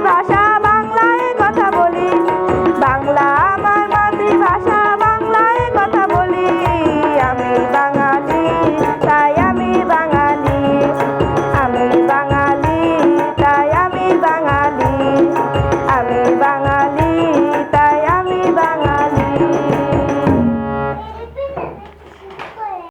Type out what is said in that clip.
ভাষা